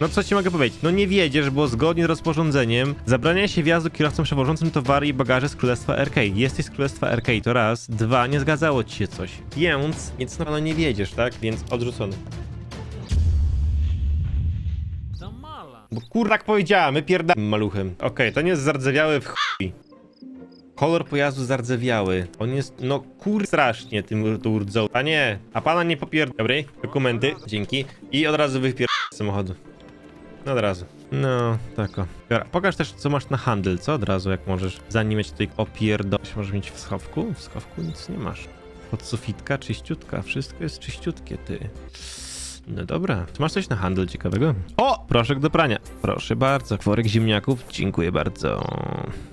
No co ci mogę powiedzieć? No nie wiedziesz, bo zgodnie z rozporządzeniem zabrania się wjazdu kierowcom przewożącym towary i bagaże z Królestwa RK. Jesteś z Królestwa RK, to raz. Dwa, nie zgadzało ci się coś. Więc, więc no, no nie wiedziesz, tak? Więc odrzucony. Bo kurwa jak powiedziałem, my pierdam maluchem. Okej, to nie jest zardzewiały w chuj. Kolor pojazdu zardzewiały. On jest, no kur... strasznie tym tu rdzą. A nie, a pana nie popier... Dobry, dokumenty, dzięki. I od razu wypier... z samochodu. Od razu. No, tak o. Dobra, pokaż też co masz na handel, co od razu, jak możesz. Zanim mieć tutaj opierdolić, możesz mieć w schowku? W schowku nic nie masz. Podsufitka czyściutka, wszystko jest czyściutkie, ty. No dobra, czy masz coś na handel ciekawego? O, proszek do prania. Proszę bardzo. Worek ziemniaków, dziękuję bardzo.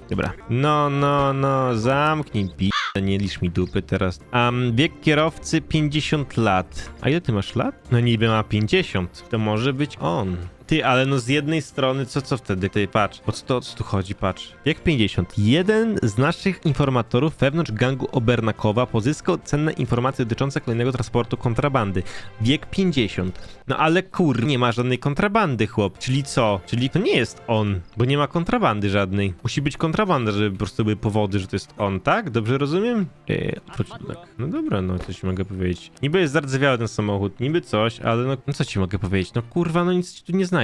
Dobra. No, no, no, zamknij pi... Nie licz mi dupy teraz. Um, bieg kierowcy 50 lat. A ile ty masz lat? No niby ma 50. To może być on. Ty, ale no z jednej strony, co co wtedy? Ty, patrz. O co, tu chodzi? Patrz. Bieg 50. Jeden z naszych informatorów wewnątrz gangu Obernakowa pozyskał cenne informacje dotyczące kolejnego transportu kontrabandy. Bieg 50. No ale kur, nie ma żadnej kontrabandy, chłop. Czyli co? Czyli to nie jest on, bo nie ma kontrabandy żadnej. Musi być kontrabanda, żeby po prostu były powody, że to jest on, tak? Dobrze rozumiem? Eee, tak. No dobra, no coś mogę powiedzieć. Niby jest zardzewiały ten samochód, niby coś, ale no, no co ci mogę powiedzieć? No kurwa, no nic ci tu nie znajdę.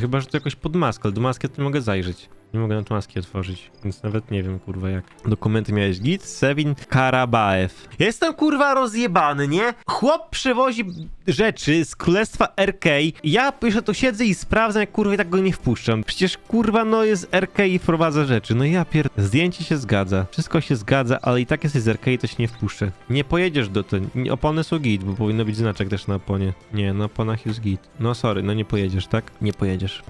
Chyba, że to jakoś pod maskę, ale do maski to nie mogę zajrzeć. Nie mogę na tą maski otworzyć, więc nawet nie wiem, kurwa, jak. Dokumenty miałeś git, Sevin Karabaev. Jestem, kurwa, rozjebany, nie? Chłop przewozi rzeczy z królestwa RK. Ja jeszcze tu siedzę i sprawdzam, jak kurwa i tak go nie wpuszczam. Przecież, kurwa, no jest RK i wprowadza rzeczy. No ja pier... Zdjęcie się zgadza. Wszystko się zgadza, ale i tak jesteś z RK i to się nie wpuszczę. Nie pojedziesz do ten. Opony są git, bo powinno być znaczek też na oponie. Nie, na oponach jest git. No sorry, no nie pojedziesz, tak? Nie pojedziesz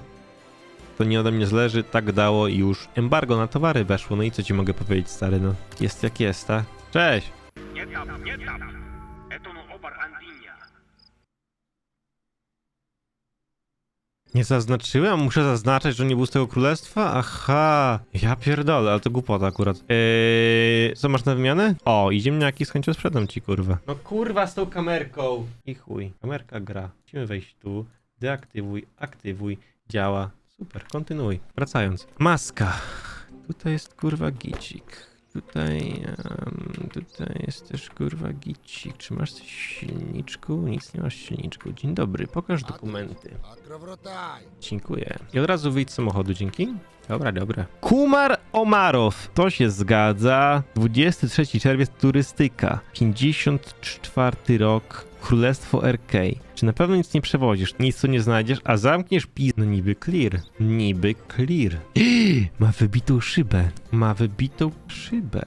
to nie ode mnie zależy, tak dało i już embargo na towary weszło, no i co ci mogę powiedzieć, stary, no. Jest jak jest, tak? Cześć! Nie tam, nie tam. Etono obar andinia. Nie zaznaczyłem? Muszę zaznaczać, że nie był z tego królestwa? Aha, ja pierdolę, ale to głupota akurat. Eee, co masz na wymianę? O, i ziemniaki z chęcią sprzedam ci, kurwa. No kurwa z tą kamerką. I chuj, kamerka gra. Musimy wejść tu, deaktywuj, aktywuj, działa. Super, kontynuuj. Wracając. Maska. Tutaj jest kurwa gicik. Tutaj, em, tutaj jest też kurwa gicik. Czy masz coś w silniczku? Nic nie masz w silniczku. Dzień dobry, pokaż dokumenty. Dziękuję. I od razu wyjdź z samochodu, dzięki. Dobra, dobra. Kumar Omarow. To się zgadza. 23 czerwiec, turystyka. 54 rok, Królestwo RK. Czy na pewno nic nie przewozisz? Nic tu nie znajdziesz, a zamkniesz pis... No niby clear. Niby clear. Ma wybitą szybę. Ma wybitą szybę.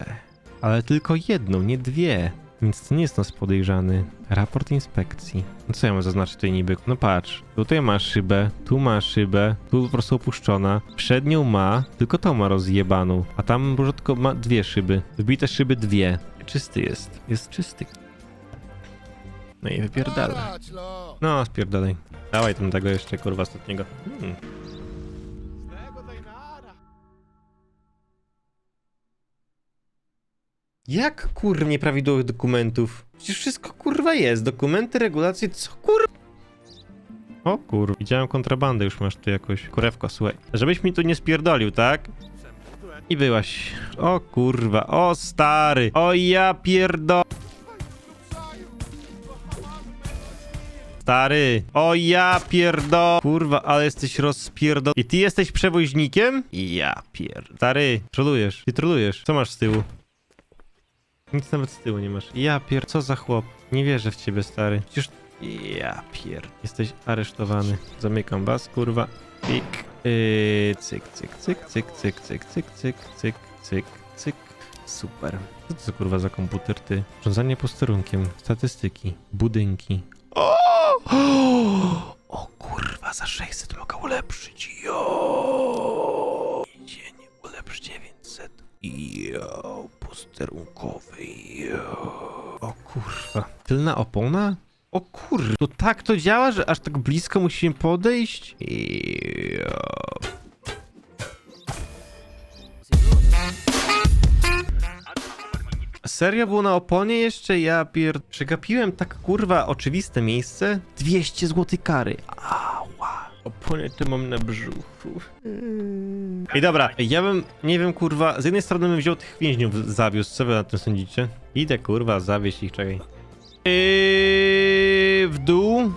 Ale tylko jedną, nie dwie. Więc to nie jest nas podejrzany. Raport inspekcji. No co ja mam zaznaczyć tutaj niby? No patrz, tutaj ma szybę, tu ma szybę, tu po prostu opuszczona. Przednią ma, tylko tą ma rozjebaną. A tam tylko ma dwie szyby. Wybite szyby dwie. Czysty jest. Jest czysty. No i wypierdala. No, spierdalaj. Dawaj tam tego jeszcze, kurwa, ostatniego. Hmm. Jak kur nieprawidłowych dokumentów? Przecież wszystko kurwa jest. Dokumenty, regulacje, co kur... O kur... Widziałem kontrabandę już masz tu jakoś. Kurewko, słuchaj. Żebyś mi tu nie spierdolił, tak? I byłaś. O kurwa, o stary. O ja pierdo... Stary, o ja pierdo... Kurwa, ale jesteś rozpierdo... I ty jesteś przewoźnikiem? Ja pierd... Stary, trolujesz, ty trolujesz. Co masz z tyłu? Nic nawet z tyłu nie masz. Ja pier... Co za chłop? Nie wierzę w ciebie, stary. Przecież... Ja pier... Jesteś aresztowany. Zamykam was, kurwa. Pik. Yy, cyk, cyk, cyk, cyk, cyk, cyk, cyk, cyk, cyk, cyk, cyk. Super. Co to kurwa za komputer, ty? Rządzanie posterunkiem, statystyki, budynki. O! O kurwa, za 600 mogę ulepszyć. Jo! Dzień ulepsz 900. Jo, posterunkowy. Jo. O kurwa. Tylna opona? O kurwa, to tak to działa, że aż tak blisko musimy podejść? Jo. Serio było na oponie jeszcze? Ja pier... Przegapiłem tak kurwa oczywiste miejsce? 200 zł kary. Ała. Opony to mam na brzuchu. I dobra, ja bym, nie wiem, kurwa, z jednej strony bym wziął tych więźniów, zawiózł, co wy na tym sądzicie? Idę, kurwa, zawieźć ich, czekaj. Yy, w dół.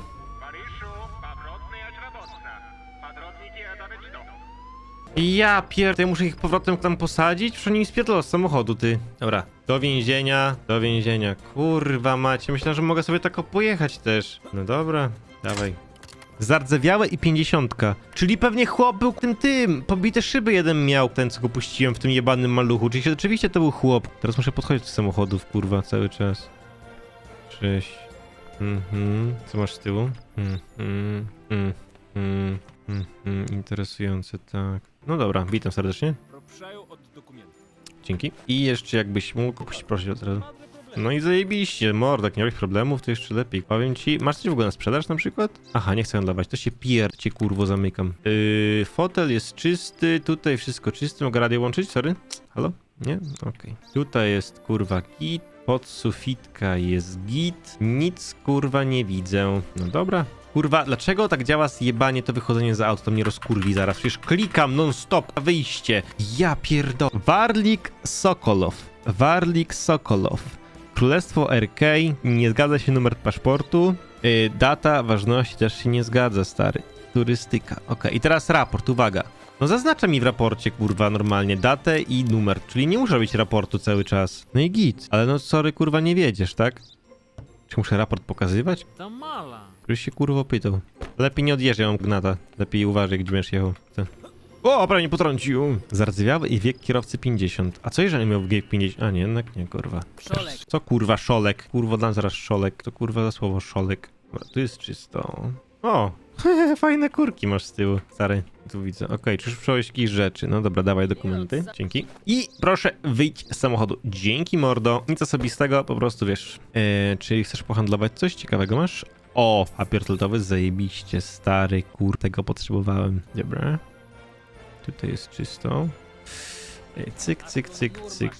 Ja pier... to ja muszę ich powrotem tam posadzić? Przecież oni mi spierdolą z samochodu, ty. Dobra, do więzienia, do więzienia. Kurwa macie, myślałem, że mogę sobie tak pojechać też. No dobra, dawaj. Zardzewiałe i pięćdziesiątka. Czyli pewnie chłop był tym tym. Pobite szyby jeden miał, ten co go puściłem w tym jebanym maluchu. Czyli rzeczywiście to był chłop. Teraz muszę podchodzić do samochodów, kurwa, cały czas. Cześć. Mhm. Co masz z tyłu? Mhm. Mhm. Mhm. Interesujące, tak. No dobra, witam serdecznie. Dzięki. I jeszcze jakbyś mógł puścić, prosić od razu. No i zajebiście, mordek, nie miałeś problemów, to jeszcze lepiej. Powiem ci, masz coś w ogóle na sprzedaż na przykład? Aha, nie chcę handlować, to się pierd, cię kurwo zamykam. Yy, fotel jest czysty, tutaj wszystko czyste, mogę radio łączyć, sorry? Halo? Nie? Okej. Okay. Tutaj jest kurwa git, pod sufitka jest git, nic kurwa nie widzę. No dobra, Kurwa, dlaczego tak działa zjebanie to wychodzenie za auto? To mnie rozkurwi zaraz. Przecież klikam non-stop wyjście. Ja pierdol... Warlik Sokolow. Warlik Sokolow. Królestwo RK. Nie zgadza się numer paszportu. Yy, data ważności też się nie zgadza, stary. Turystyka. Ok, i teraz raport, uwaga. No zaznacza mi w raporcie, kurwa, normalnie datę i numer, czyli nie muszę być raportu cały czas. No i git. Ale no sorry, kurwa, nie wiedziesz, tak? Czy muszę raport pokazywać? Ktoś się kurwa pytał. Lepiej nie odjeżdżaj, mam gnata. Lepiej uważaj, gdzie będziesz jechał. O, prawie nie potrącił. Zardzewiały i wiek kierowcy 50. A co jeżeli miał wiek 50? A nie, jednak nie, kurwa. Szolek. Co kurwa, szolek? Kurwa, dam zaraz szolek. To kurwa za słowo szolek. Dobra, tu jest czysto. O, fajne kurki masz z tyłu, stary. Tu widzę. Okej, czy już przyjąłeś jakieś rzeczy? No dobra, dawaj dokumenty. Dzięki. I proszę wyjdź z samochodu. Dzięki, mordo. Nic osobistego, po prostu wiesz. Eee, czy chcesz pohandlować coś ciekawego masz? O, papier toaletowy, zajebiście, stary, kur, tego potrzebowałem. Dobra. Tutaj jest czysto. E, Cyk, cyk, cyk, cyk.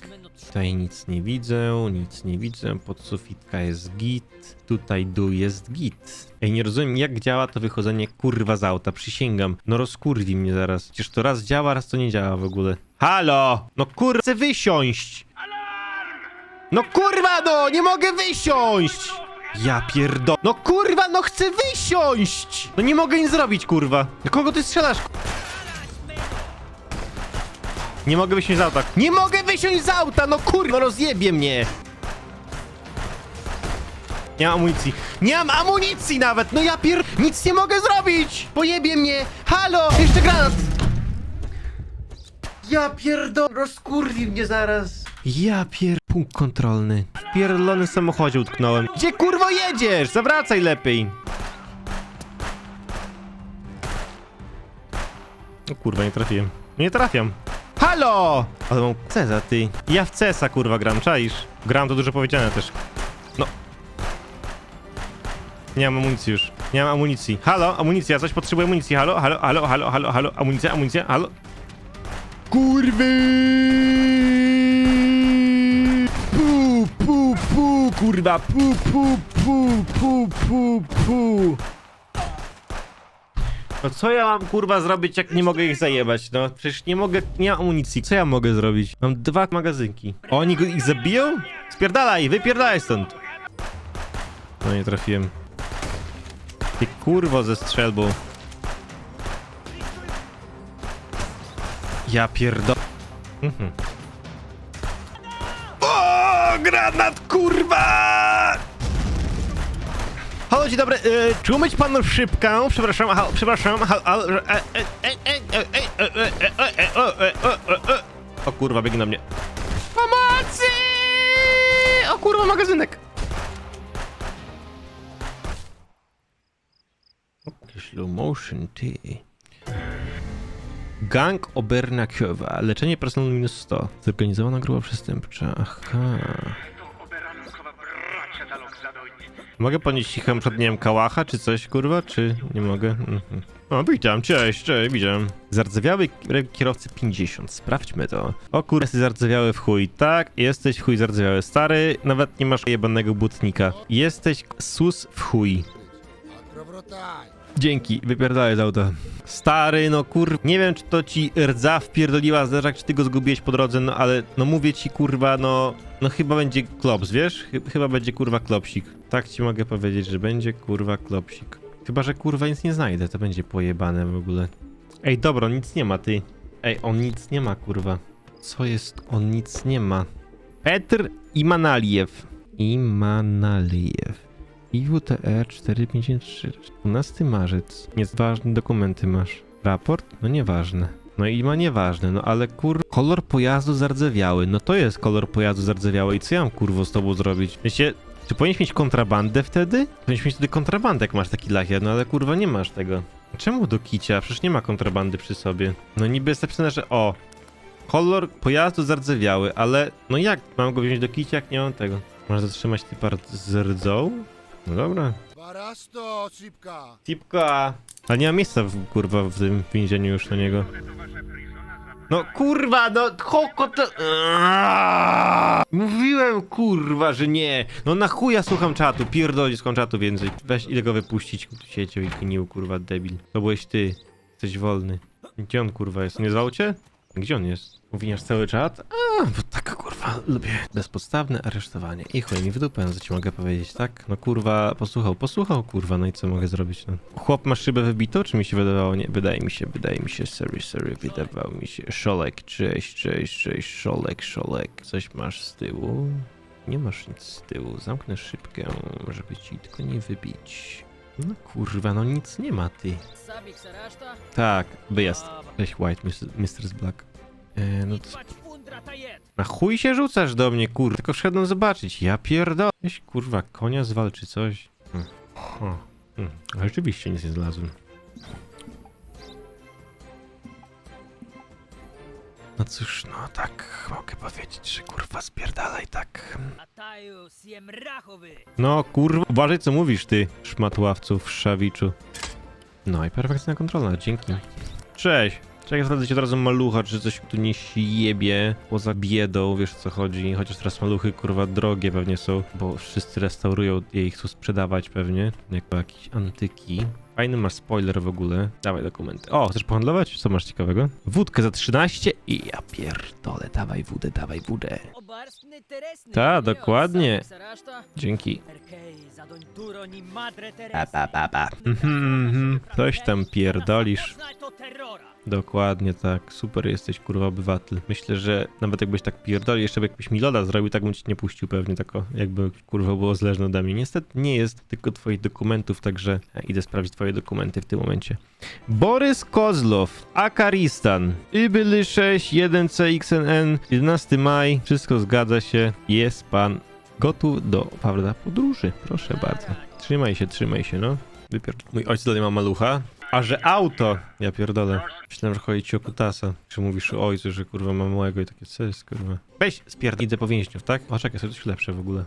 Tutaj nic nie widzę, nic nie widzę. Podsufitka jest git. Tutaj dół jest git. Ej, nie rozumiem jak działa to wychodzenie kurwa z auta, przysięgam. No rozkurwi mnie zaraz. Przecież to raz działa, raz to nie działa w ogóle. Halo! No kurwa, chcę wysiąść! No kurwa no, nie mogę wysiąść! Ja pierdo... No kurwa, no chcę wysiąść! No nie mogę nic zrobić, kurwa. Do kogo ty strzelasz? Nie mogę wysiąść z auta. Nie mogę wysiąść z auta, no kurwa, rozjebie mnie. Nie mam amunicji. Nie mam amunicji nawet, no ja pier... Nic nie mogę zrobić! Pojebie mnie! Halo! Jeszcze granat! Ja pierdo... Rozkurwi mnie zaraz. Ja pier... Punkt kontrolny. Pierdolonym samochodzie utknąłem. Gdzie kurwo jedziesz? Zawracaj lepiej. O kurwa, nie trafiłem. Nie trafiam. Halo! Ale mam Ceza, ty. Ja w Cesa, kurwa, gram, czaisz? Gram to dużo powiedziane też. No. Nie mam amunicji już. Nie mam amunicji. Halo, amunicja, coś potrzebuję amunicji. Halo, halo, halo, halo, halo, halo, amunicja, amunicja, halo. Kurwy! Kurwa, pu, pu, pu, pu, pu, pu. No co ja mam kurwa zrobić, jak nie mogę ich zajebać? No przecież nie mogę, nie mam amunicji. Co ja mogę zrobić? Mam dwa magazynki. Oni go, ich zabiją? Spierdalaj, wypierdalaj stąd. No nie trafiłem. Ty kurwo ze strzelbą. Ja pierdo... Mhm. Granat, kurwa! Halo, dzień dobry. Yy, czy umyć panu szybkę? Przepraszam, halo, przepraszam. Halo, halo, e, e, e, e, e, e, e, e, e, e, o, e, e, e. Kurwa, biegnie na mnie. Pomocy! O kurwa, magazynek. O, Slow motion, ty. Gang Obernakiowa. Leczenie personelu minus 100. Zorganizowana grupa przestępcza. Aha. Mogę ponieść cicho przed, nie kałacha czy coś, kurwa, czy nie mogę? Mhm. O, witam, cześć, cześć, widziałem. Zardzewiały kierowcy 50, sprawdźmy to. O kurwa, jesteś zardzewiały w chuj. Tak, jesteś w chuj zardzewiały. Stary, nawet nie masz jebanego butnika. Jesteś sus w chuj. Akrowotaj! Dzięki, wypierdalaj z auta. Stary, no kur... Nie wiem, czy to ci rdza wpierdoliła zderzak, czy ty go zgubiłeś po drodze, no ale no mówię ci, kurwa, no... No chyba będzie klops, wiesz? Chy- chyba będzie, kurwa, klopsik. Tak ci mogę powiedzieć, że będzie, kurwa, klopsik. Chyba, że, kurwa, nic nie znajdę, to będzie pojebane w ogóle. Ej, dobra, nic nie ma, ty. Ej, on nic nie ma, kurwa. Co jest? On nic nie ma. Petr Imanaliew. Imanaliew. IWTR 453. 12 marzec. Nieważne dokumenty masz. Raport? No nieważne. No i ma nieważne, no ale kur... Kolor pojazdu zardzewiały. No to jest kolor pojazdu zardzewiały i co ja mam kurwo z tobą zrobić? Wiecie, czy powinieneś mieć kontrabandę wtedy? Powinieneś mieć wtedy kontrabandę, jak masz taki lakier, no ale kurwa nie masz tego. Czemu do kicia? Przecież nie ma kontrabandy przy sobie. No niby jest napisane, że o, kolor pojazdu zardzewiały, ale no jak mam go wziąć do kicia, jak nie mam tego? Można zatrzymać typar z rdzą? No dobra. Barasto, szybka! Tipka! A nie ma miejsca, w, kurwa, w tym więzieniu już na niego. No kurwa, no choko to... Aaaa! Mówiłem kurwa, że nie. No na chuja słucham czatu, pierdoli słucham czatu więcej. Weź ile go wypuścić siecią i knił, kurwa, debil. To byłeś ty. Jesteś wolny. Gdzie on kurwa jest? Nie zwał cię? Gdzie on jest? Uwiniasz cały czat? A, bo tak kurwa lubię. Bezpodstawne aresztowanie. I chuj mi w dupę, co ci mogę powiedzieć, tak? No kurwa, posłuchał, posłuchał kurwa, no i co mogę zrobić, no. Chłop ma szybę wybitą, czy mi się wydawało? Nie, wydaje mi się, wydaje mi się, sorry, sorry, wydawało mi się. Szolek, cześć, cześć, cześć, szolek, szolek. Coś masz z tyłu? Nie masz nic z tyłu, zamknę szybkę, żeby ci tylko nie wybić. No kurwa, no nic nie ma, ty. Tak, wyjazd. Cześć White, Mr. Black. E, no to na chuj się rzucasz do mnie, kur... Tylko wszedłem zobaczyć. Ja pierdolę. Kurwa, konia zwalczy coś. Hmm. Hmm. Rzeczywiście nic nie znalazłem. No cóż, no tak, mogę powiedzieć, że kurwa spierdalaj tak. No kurwa, uważaj co mówisz ty, szmatławcu, szawiczu. No i perfekcyjna kontrola, dzięki. Cześć. Czekaj, sprawdzę ci od razu malucha, czy coś tu nie jebie poza biedą, wiesz o co chodzi. Chociaż teraz maluchy kurwa drogie pewnie są, bo wszyscy restaurują je i chcą sprzedawać pewnie, jako jakieś antyki. Fajny masz spoiler w ogóle. Dawaj dokumenty. O, chcesz pohandlować? Co masz ciekawego? Wódkę za 13 i ja pierdolę, dawaj wódę, dawaj wódę. Ta, nie? dokładnie. Dzięki. Pa, pa, pa, pa. Mhm, mhm. Coś tam pierdolisz. Dokładnie tak, super jesteś kurwa obywatel. Myślę, że nawet jakbyś tak pierdolił, jeszcze jakbyś mi loda zrobił, tak bym ci nie puścił pewnie tako, jakby kurwa było zależne ode mnie. Niestety nie jest tylko twoich dokumentów, także ja idę sprawdzić twoje dokumenty w tym momencie. Borys Kozlow, Akaristan, Ibyly 6, 1CXNN, 11 maj, wszystko zgadza się, jest pan gotów do prawda podróży, proszę bardzo. Trzymaj się, trzymaj się, no. Wypierd... Mój ojciec dalej ma malucha. A że auto! Ja pierdolę. Myślałem, że chodzi ci o kutasa. Czy mówisz o ojcu, że kurwa ma małego i takie co jest kurwa. Weź spierd... Idę po więźniów, tak? O, czekaj, sobie coś lepsze w ogóle.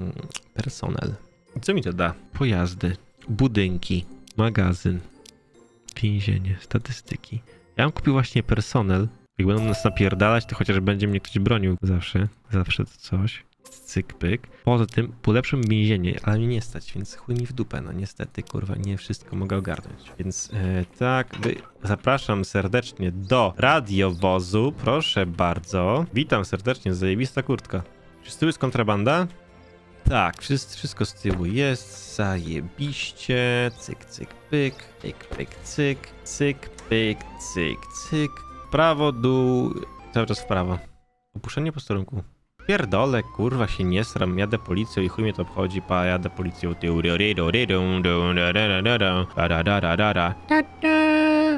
Mm, personel. Co mi to da? Pojazdy, budynki, magazyn, więzienie, statystyki. Ja bym kupił właśnie personel. Jak będą nas napierdalać, to chociaż będzie mnie ktoś bronił zawsze. Zawsze to coś. Cyk, pyk. Poza tym polepszym więzienie, ale mnie nie stać, więc chuj mi w dupę. No niestety, kurwa, nie wszystko mogę ogarnąć. Więc e, tak, wy, zapraszam serdecznie do radiowozu. Proszę bardzo. Witam serdecznie, zajebista kurtka. Czy z tyłu jest kontrabanda? Tak, wszystko, z tyłu jest, zajebiście, cyk, cyk, pyk, pyk, pyk, cyk, cyk, pyk, cyk, cyk, prawo, dół, cały czas w prawo. Opuszczenie posterunku. Pierdolę, kurwa się nie sram, jadę policją i chuj mnie to obchodzi, pa, jadę policją,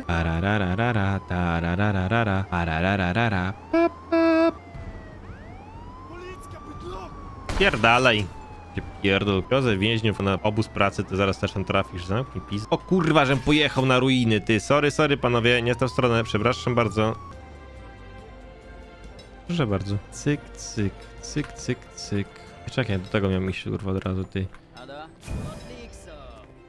pararararara, pararararara, pararararara, pa, pa. Pierdalaj. Cię Pierdol, wiozę więźniów na obóz pracy, ty zaraz też tam trafisz, zamknij pis. O kurwa, żem pojechał na ruiny, ty. Sorry, sorry panowie, nie w tą stronę, przepraszam bardzo. Proszę bardzo. Cyk, cyk, cyk, cyk, cyk. Czekaj, do tego miałem iść kurwa od razu, ty.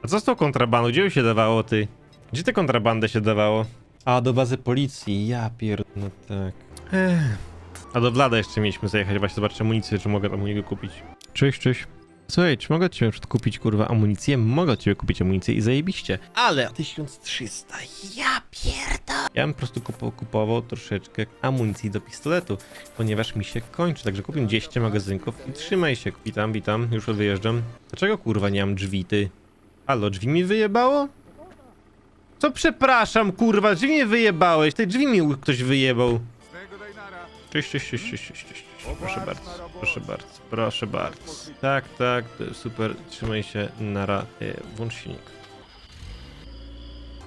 A co z tą kontrabandą? Gdzie się dawało, ty? Gdzie tę kontrabandę się dawało? A, do bazy policji, ja pier... No tak. Ech. A do Vlada jeszcze mieliśmy zajechać, właśnie zobaczyć amunicję, czy mogę tam u niego kupić. Cześć, cześć. Słuchaj, czy mogę od ciebie na przykład kupić kurwa amunicję? Mogę od ciebie kupić amunicję i zajebiście. Ale 1300, ja pierdolę. Ja bym po prostu kupo, kupował troszeczkę amunicji do pistoletu, ponieważ mi się kończy. Także kupię 10 magazynków i trzymaj się. Witam, witam, już wyjeżdżam. Dlaczego kurwa nie mam drzwi, ty? Halo, drzwi mi wyjebało? Co przepraszam, kurwa, drzwi mi wyjebałeś. Te drzwi mi ktoś wyjebał. Cześć, cześć, cześć, cześć, cześć, cześć. Proszę bardzo, proszę bardzo, proszę bardzo. Tak, tak, super, trzymaj się, nara, e, włącz silnik.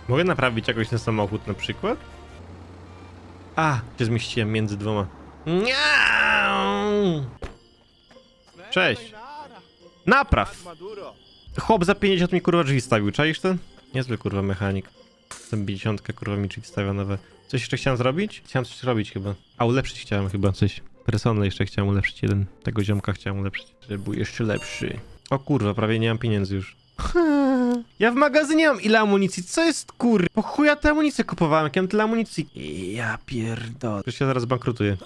Mogę naprawić jakoś ten samochód na przykład? A, się zmieściłem między dwoma. Cześć. Napraw! Chłop za 50 mi kurwa drzwi stawił, czaisz to? Niezły kurwa mechanik. Ten 50 kurwa mi drzwi stawia nowe. Coś jeszcze chciałem zrobić? Chciałem coś zrobić chyba. A ulepszyć chciałem chyba coś. Personel jeszcze chciałem ulepszyć jeden. Tego ziomka chciałem ulepszyć, żeby był jeszcze lepszy. O kurwa, prawie nie mam pieniędzy już. Ja w magazynie mam ile amunicji? Co jest kur... Po chuja tę amunicję kupowałem, jak ja mam tyle amunicji? Ja pierdolę. Przecież ja zaraz bankrutuję.